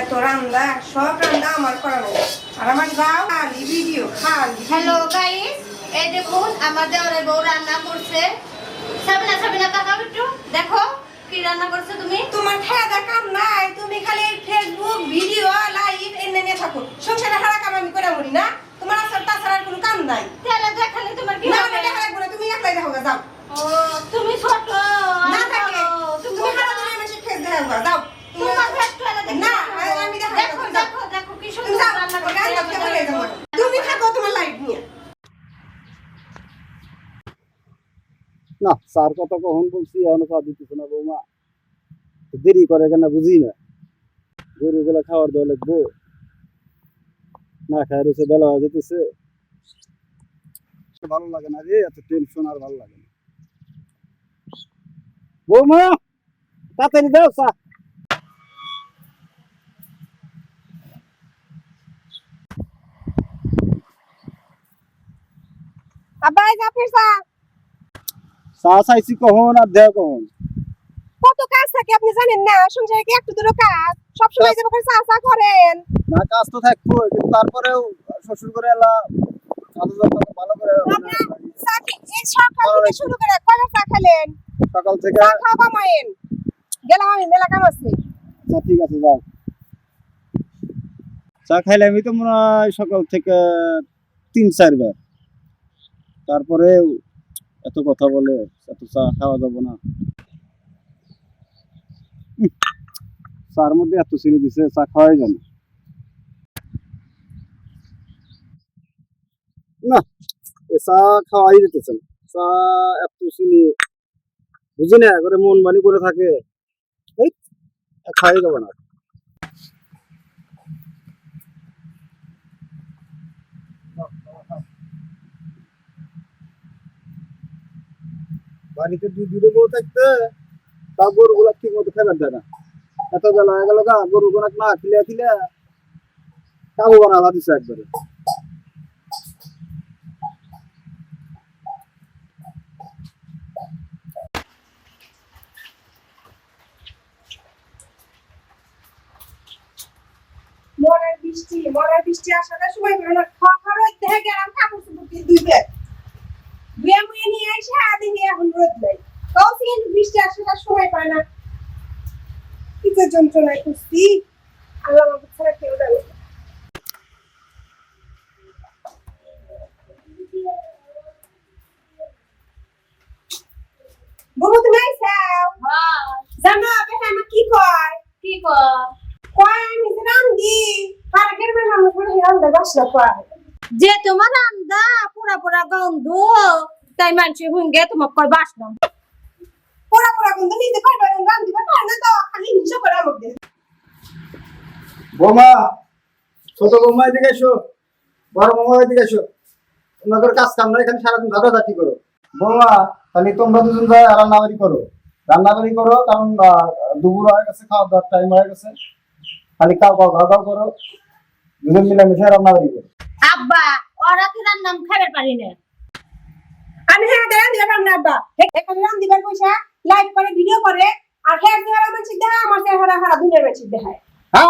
এত রান্না সব রান্না আমার করানো আর আমার যাও খালি ভিডিও। খালি হ্যালো গাইস এই দেখুন আমার দেওয়ারের বউ রান্না করছে। সাবিনা সাবিনা তাকাও একটু। দেখো কি রান্না করছ তুমি? তোমার খেয়াদা কাম নাই। তুমি খালি ফেসবুক ভিডিও লাইভ এনে নিয়ে থাকো। সংসারে হারা কাম আমি করে মরি না তোমার আসার তাছাড়া আর কোনো কাম নাই তাহলে দেখালে তোমার কি না হবে না দেখা লাগবে না তুমি একলাই দেখো গা, যাও ও তুমি ছোট না আমি থাকে বড়, তুমি তুমি হারা বড়। দিনের মাসে ফেস দেখো গা, যাও তুমি তোমার ভেস্ট হলে দেখো। না, আমি দেখাবো, দেখো যাও। দেখো দেখো কি তুমি সুন্দর যাও রান্না করছে রান্না করতে বলে যাব। তুমি থাকো তোমার লাইফ নিয়ে না, স্যার কথা কখন বলছি, এখনও চা দিতেছে না বৌমা। দেরি করে কেন বুঝি না। গরুগুলা খাওয়ার দেওয়া লাগবো। না খায় রয়েছে, বেলা হয়ে যেতেছে ভালো লাগে না রে, এত টেনশন আর ভালো লাগে না। বৌমা, তাড়াতাড়ি দাও চা। আব্বা যে চা চা চাইছি কখন আর কখন? কত কাজ থাকে আপনি জানেন না? সংসারে কি একটু দুটো কাজ? সব সময় যে বকর চা চা করেন। না কাজ তো থাকব কিন্তু তারপরেও শ্বশুর করে এলা ভালো করে চা কি এই সকাল থেকে শুরু করে কয়বার চা খেলেন সকাল থেকে চা খাওয়া কমায়েন গেলাম আমি মেলা কাম আছে। আচ্ছা ঠিক আছে যাও। চা খাইলে আমি তো মনে হয় সকাল থেকে তিন চারবার। তারপরে এত কথা বলে, এত চা খাওয়া যাব না। চার মধ্যে এত চিনি দিছে, চা খাওয়াই জানে না। এ চা খাওয়াই দিতেছে না। চা, এত চিনি বুঝি না মন বানি করে থাকে। খাওয়াই যাবে না। বাড়িতে দুই দূরে বউ থাকতে, তা গরুগুলা ঠিক মতো খাবার দেয় না। এত বেলা হয়ে গেল গা গরুগুলা না খিলে খিলে কাবু বানালা দিছে একবারে। মরার বৃষ্টি মরার বৃষ্টি আসাটা সময় খাওয়া খাওয়ার রোদ দেখে গেলাম কাপড় দুই ব্যাগ দুয়ে নিয়ে এসে আদি নিয়ে এখন রোদ নাই। কিন্তু বৃষ্টি আসাটা সময় পায় না। কিসের যন্ত্রণায় খুঁজছি আল্লাহ আমাকে ছাড়া কেউ জানে। বহু তুমি আইসাও হ্যাঁ। জানো আপনি আমার কি কয়? কি কর কয় আমি যে রান্ধি। পার্কের বেলা মানুষ বলে রান্ধা বাসনা কয় যে তোমার রান্দা পুরা পুরা গন্ধ। তাই মানুষ হুঙ্গে তোমার কয় বাসলাম পোড়া পোড়া গন্ধ নিতে পারবে না রান্ধিবা পারে না তো খালি হিংসা করে আমাকে বৌমা ছোট বৌমা এদিকে এসো বড় বৌমা এদিকে এসো। তোমাদের কাজ কাম নাই এখানে সারাদিন ঝাঁটাঝাঁটি করো। বৌমা তাহলে তোমরা দুজন যাই রান্নাবাড়ি করো। রান্নাবাড়ি করো কারণ আহ, দুপুর হয়ে গেছে খাওয়া দাওয়ার টাইম হয়ে গেছে। খালি কাউ কাউ খাওয়া দাওয়া করো। দুজন মিলেমিশে রান্নাবাড়ি করো। আব্বা ওরা তো রান্নাম খাবার পারি না। আমি হ্যাঁ দেন পারব না, আব্বা। এখানে দিবার পয়সা লাইভ করে ভিডিও করে, আর হ্যাঁ চেহারা মানুষ দেখায় আমার চেহারা হারা দুনিয়ার মানুষ দেখায়। হ্যাঁ?